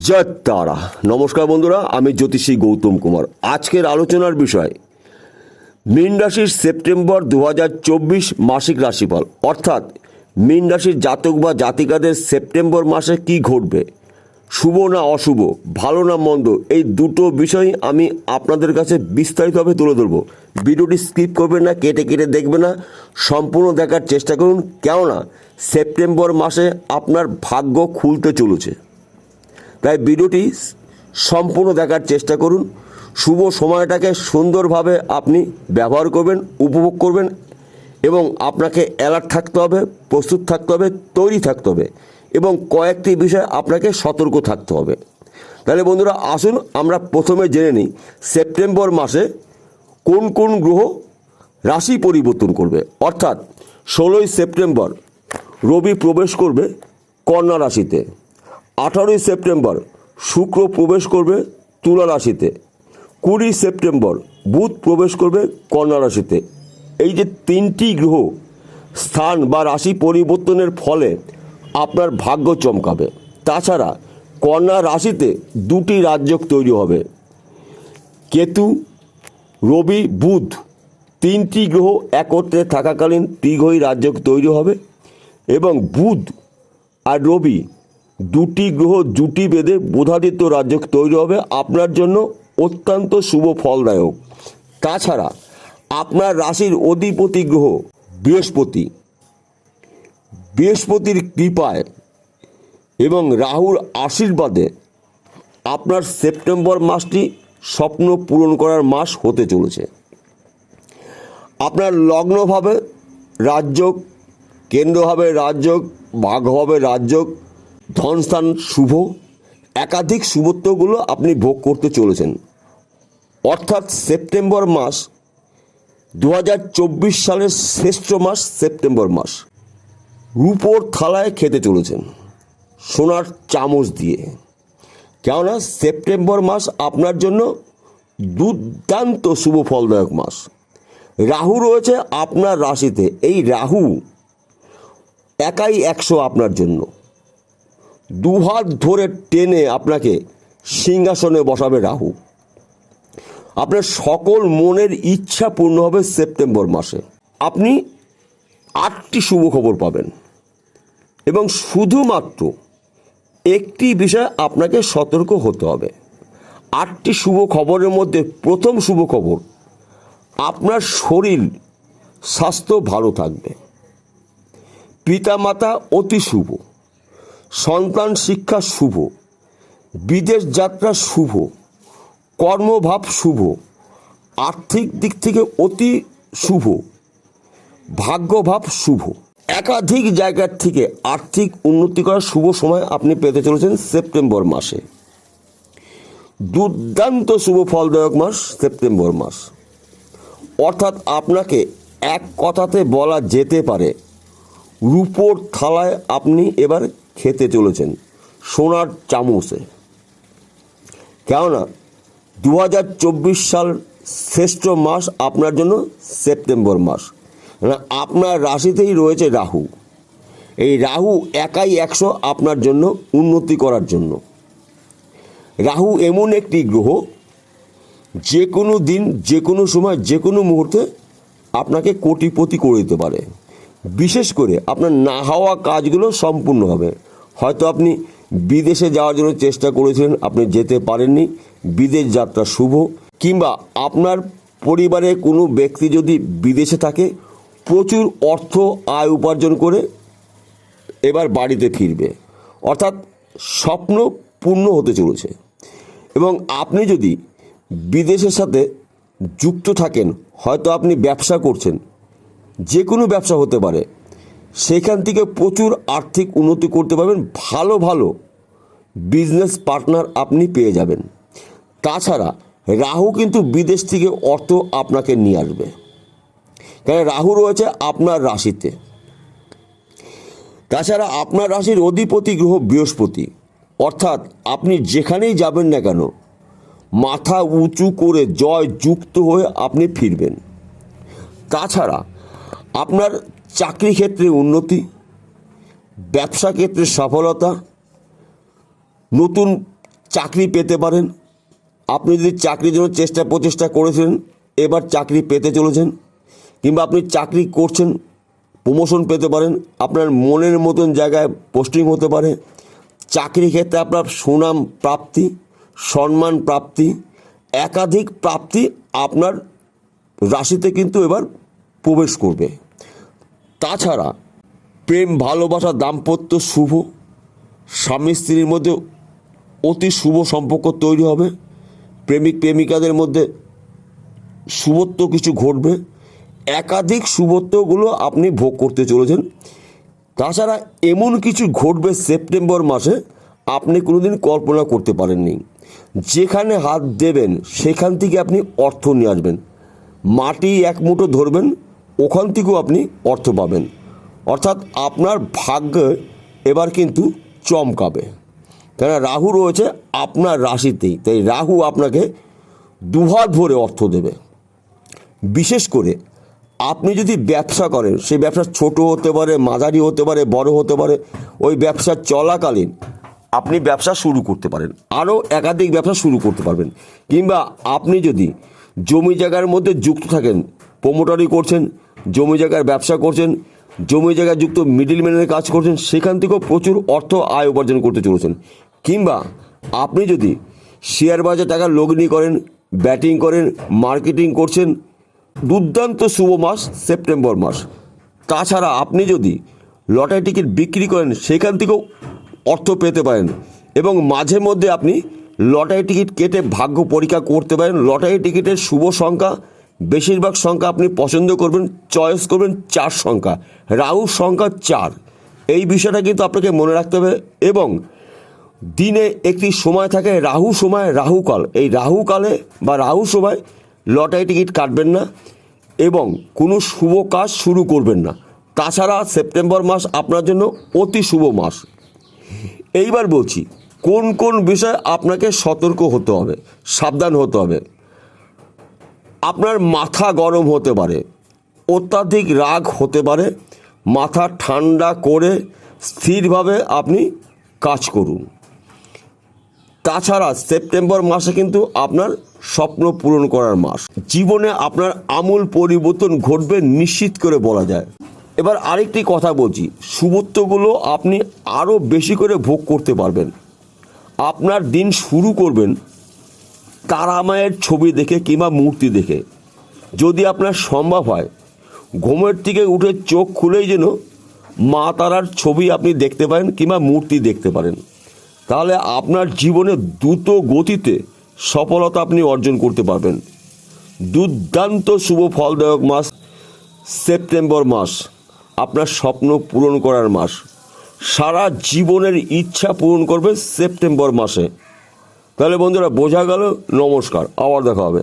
জয় তারা। নমস্কার বন্ধুরা, আমি জ্যোতিষী গৌতম কুমার। আজকের আলোচনার বিষয়, মীন রাশির সেপ্টেম্বর দু হাজার চব্বিশ মাসিক রাশিফল। অর্থাৎ, মীন রাশির জাতক বা জাতিকাদের সেপ্টেম্বর মাসে কি ঘটবে, শুভ না অশুভ, ভালো না মন্দ, এই দুটো বিষয় আমি আপনাদের কাছে বিস্তারিতভাবে তুলে ধরবো। ভিডিওটি স্কিপ করবেন না, কেটে কেটে দেখবেন না, সম্পূর্ণ দেখার চেষ্টা করুন। কেননা, সেপ্টেম্বর মাসে আপনার ভাগ্য খুলতে চলেছে। তাই ভিডিওটি সম্পূর্ণ দেখার চেষ্টা করুন। শুভ সময়টাকে সুন্দরভাবে আপনি ব্যবহার করবেন, উপভোগ করবেন এবং আপনাকে অ্যালার্ট থাকতে হবে, প্রস্তুত থাকতে হবে, তৈরি থাকতে হবে এবং কয়েকটি বিষয়ে আপনাকে সতর্ক থাকতে হবে। তাহলে বন্ধুরা, আসুন আমরা প্রথমে জেনে নিই, সেপ্টেম্বর মাসে কোন কোন গ্রহ রাশি পরিবর্তন করবে? অর্থাৎ ষোলোই সেপ্টেম্বর রবি প্রবেশ করবে কন্যা রাশিতে। আঠারোই সেপ্টেম্বর শুক্র প্রবেশ করবে তুলা রাশিতে। কুড়ি সেপ্টেম্বর বুধ প্রবেশ করবে কন্যা রাশিতে। এই যে তিনটি গ্রহ স্থান বা রাশি পরিবর্তনের ফলে আপনার ভাগ্য চমকাবে। তাছাড়া কন্যা রাশিতে দুটি রাজ্যক তৈরি হবে। কেতু, রবি, বুধ তিনটি গ্রহ একত্রে থাকাকালীন দীর্ঘই রাজ্য তৈরি হবে এবং বুধ আর রবি দুটি গ্রহ জুটি বেঁধে বোধাদিত্য রাজ্য তৈরি হবে। আপনার জন্য অত্যন্ত শুভ ফলদায়ক। তাছাড়া আপনার রাশির অধিপতি গ্রহ বৃহস্পতি। বৃহস্পতির কৃপায় এবং রাহুর আশীর্বাদে আপনার সেপ্টেম্বর মাসটি স্বপ্ন পূরণ করার মাস হতে চলেছে। আপনার লগ্নভাবে রাজযোগ কেন্দ্রভাবে রাজযোগ ভাগভাবে রাজযোগ ধনস্থান শুভ, একাধিক শুভত্বগুলো আপনি ভোগ করতে চলেছেন। অর্থাৎ সেপ্টেম্বর মাস দু হাজার চব্বিশ সালের শ্রেষ্ঠ মাস সেপ্টেম্বর মাস। রূপোর থালায় খেতে চলেছেন, সোনার চামচ দিয়ে। কেননা সেপ্টেম্বর মাস আপনার জন্য দুর্দান্ত শুভ ফলদায়ক মাস। রাহু রয়েছে আপনার রাশিতে, এই রাহু একাই একশো আপনার জন্য। দুহাত ধরে টেনে আপনাকে সিংহাসনে বসাবে রাহু। আপনার সকল মনের ইচ্ছা পূর্ণ হবে সেপ্টেম্বর মাসে। আপনি আটটি শুভ খবর পাবেন। এবং শুধুমাত্র একটি বিষয় আপনাকে সতর্ক হতে হবে। আটটি শুভ খবরের মধ্যে প্রথম শুভ খবর, আপনার শরীর, স্বাস্থ্য ভালো থাকবে। পিতামাতা অতি শুভ। সন্তান শিক্ষা শুভ, বিদেশ যাত্রা শুভ, কর্মভাব শুভ, আর্থিক দিক থেকে অতি শুভ, ভাগ্যভাব শুভ। একাধিক জায়গার থেকে আর্থিক উন্নতি করার শুভ সময় আপনি পেতে চলেছেন সেপ্টেম্বর মাসে। দুর্দান্ত শুভ ফলদায়ক মাস সেপ্টেম্বর মাস। অর্থাৎ আপনাকে এক কথাতে বলা যেতে পারে, রূপোর থালায় আপনি এবার খেতে চলেছেন সোনার চামচে। কেননা দু হাজার চব্বিশ সাল শ্রেষ্ঠ মাস আপনার জন্য সেপ্টেম্বর মাস। আপনার রাশিতেই রয়েছে রাহু। এই রাহু একাই একশো আপনার জন্য উন্নতি করার জন্য। রাহু এমন একটি গ্রহ যে কোনো দিন যে কোনো সময় যে কোনো মুহূর্তে আপনাকে কোটিপতি করে দিতে পারে। বিশেষ করে আপনার না হওয়া কাজগুলো সম্পূর্ণ হবে। হয়তো আপনি বিদেশে যাওয়ার জন্য চেষ্টা করেছিলেন, আপনি যেতে পারেননি, বিদেশ যাত্রা শুভ, কিংবা আপনার পরিবারে কোনো ব্যক্তি যদি বিদেশে থাকে, প্রচুর অর্থ আয় উপার্জন করে এবার বাড়িতে ফিরবে। অর্থাৎ স্বপ্ন পূর্ণ হতে চলেছে। এবং আপনি যদি বিদেশের সাথে যুক্ত থাকেন, হয়তো আপনি ব্যবসা করছেন যে কোনো ব্যবসা হতে পারে, সেখান থেকে প্রচুর আর্থিক উন্নতি করতে পারবেন, ভালো ভালো বিজনেস পার্টনার আপনি পেয়ে যাবেন। তাছাড়া রাহু কিন্তু বিদেশ থেকে অর্থ আপনাকে নিয়ে আসবে। কারণ রাহু রয়েছে আপনার রাশিতে। তাছাড়া আপনার রাশির অধিপতি গ্রহ বৃহস্পতি। অর্থাৎ আপনি যেখানেই যাবেন না কেন, মাথা উঁচু করে জয় যুক্ত হয়ে আপনি ফিরবেন। তাছাড়া আপনার চাকরি ক্ষেত্রে উন্নতি, ব্যবসা ক্ষেত্রে সফলতা, নতুন চাকরি পেতে পারেন। আপনি যদি চাকরির জন্য চেষ্টা প্রচেষ্টা করেছিলেন, এবার চাকরি পেতে চলেছেন, কিংবা আপনি চাকরি করছেন, প্রমোশন পেতে পারেন, আপনার মনের মতন জায়গায় পোস্টিং হতে পারে, চাকরি ক্ষেত্রে আপনার সুনাম প্রাপ্তি, সম্মান প্রাপ্তি, একাধিক প্রাপ্তি আপনার রাশিতে কিন্তু এবার প্রবেশ করবে। তাছাড়া প্রেম, ভালোবাসা, দাম্পত্য শুভ, স্বামী, স্ত্রীর মধ্যে অতি শুভ সম্পর্ক তৈরি হবে। প্রেমিক, প্রেমিকাদের মধ্যে শুভত্ব কিছু ঘটবে। একাধিক শুভত্বগুলো আপনি ভোগ করতে চলেছেন। তাছাড়া এমন কিছু ঘটবে সেপ্টেম্বর মাসে, আপনি কোনোদিন কল্পনা করতে পারেননি। যেখানে হাত দেবেন, সেখান থেকে আপনি অর্থ নিয়ে আসবেন। মাটি এক মুঠো ধরবেন ওখান থেকেও আপনি অর্থ পাবেন। অর্থাৎ আপনার ভাগ্য এবার কিন্তু চমকাবে। কেন রাহু রয়েছে আপনার রাশিতেই। তাই রাহু আপনাকে দুহাত ভরে অর্থ দেবে। বিশেষ করে আপনি যদি ব্যবসা করেন সেই ব্যবসা ছোট হতে পারে, মাঝারি হতে পারে, বড় হতে পারে, ওই ব্যবসা চলাকালীন আপনি ব্যবসা শুরু করতে পারেন। আরও একাধিক ব্যবসা শুরু করতে পারবেন। কিংবা আপনি যদি জমি জায়গার মধ্যে যুক্ত থাকেন প্রোমোটারি করছেন, জমি জায়গার ব্যবসা করছেন, জমি জায়গায় যুক্ত মিডিল ম্যানের কাজ করছেন, সেখান থেকেও প্রচুর অর্থ আয় উপার্জন করতে চলেছেন। কিংবা আপনি যদি শেয়ার বাজার টাকা লগ্নি করেন ব্যাটিং করেন মার্কেটিং করছেন, দুর্দান্ত শুভ মাস সেপ্টেম্বর মাস। তাছাড়া আপনি যদি লটারি টিকিট বিক্রি করেন, সেখান থেকেও অর্থ পেতে পারেন এবং মাঝে মধ্যে আপনি লটারি টিকিট কেটে ভাগ্য পরীক্ষা করতে পারেন। লটারি টিকিটের শুভ সংখ্যা বেশিরভাগ সংখ্যা আপনি পছন্দ করবেন চয়েস করবেন চার সংখ্যা। রাহু সংখ্যা চার। এই বিষয়টা কিন্তু আপনাকে মনে রাখতে হবে এবং দিনে একটি সময় থাকে রাহু সময় রাহুকাল এই রাহুকালে বা রাহু সময় লটারি টিকিট কাটবেন না এবং কোনো শুভ কাজ শুরু করবেন না। তাছাড়া সেপ্টেম্বর মাস আপনার জন্য অতি শুভ মাস। এইবার বলছি, কোন কোন বিষয়ে আপনাকে সতর্ক হতে হবে, সাবধান হতে হবে? আপনার মাথা গরম হতে পারে, অত্যাধিক রাগ হতে পারে, মাথা ঠান্ডা করে স্থিরভাবে আপনি কাজ করুন। তাছাড়া সেপ্টেম্বর মাসে কিন্তু আপনার স্বপ্ন পূরণ করার মাস। জীবনে আপনার আমূল পরিবর্তন ঘটবে নিশ্চিত করে বলা যায়। এবার আরেকটি কথা বলছি শুভত্বগুলো আপনি আরও বেশি করে ভোগ করতে পারবেন। আপনার দিন শুরু করবেন তারামায়ের ছবি দেখে কিংবা মূর্তি দেখে। যদি আপনার সম্ভব হয়, ঘুমের থেকে উঠে চোখ খুলেই যেন মা তারার ছবি আপনি দেখতে পারেন কিংবা মূর্তি দেখতে পারেন। তাহলে আপনার জীবনে দ্রুত গতিতে সফলতা আপনি অর্জন করতে পারবেন। দুর্দান্ত শুভ ফলদায়ক মাস, সেপ্টেম্বর মাস, আপনার স্বপ্ন পূরণ করার মাস। সারা জীবনের ইচ্ছা পূরণ করবে সেপ্টেম্বর মাসে। তাহলে বন্ধুরা বোঝা গেল নমস্কার আবার দেখা হবে।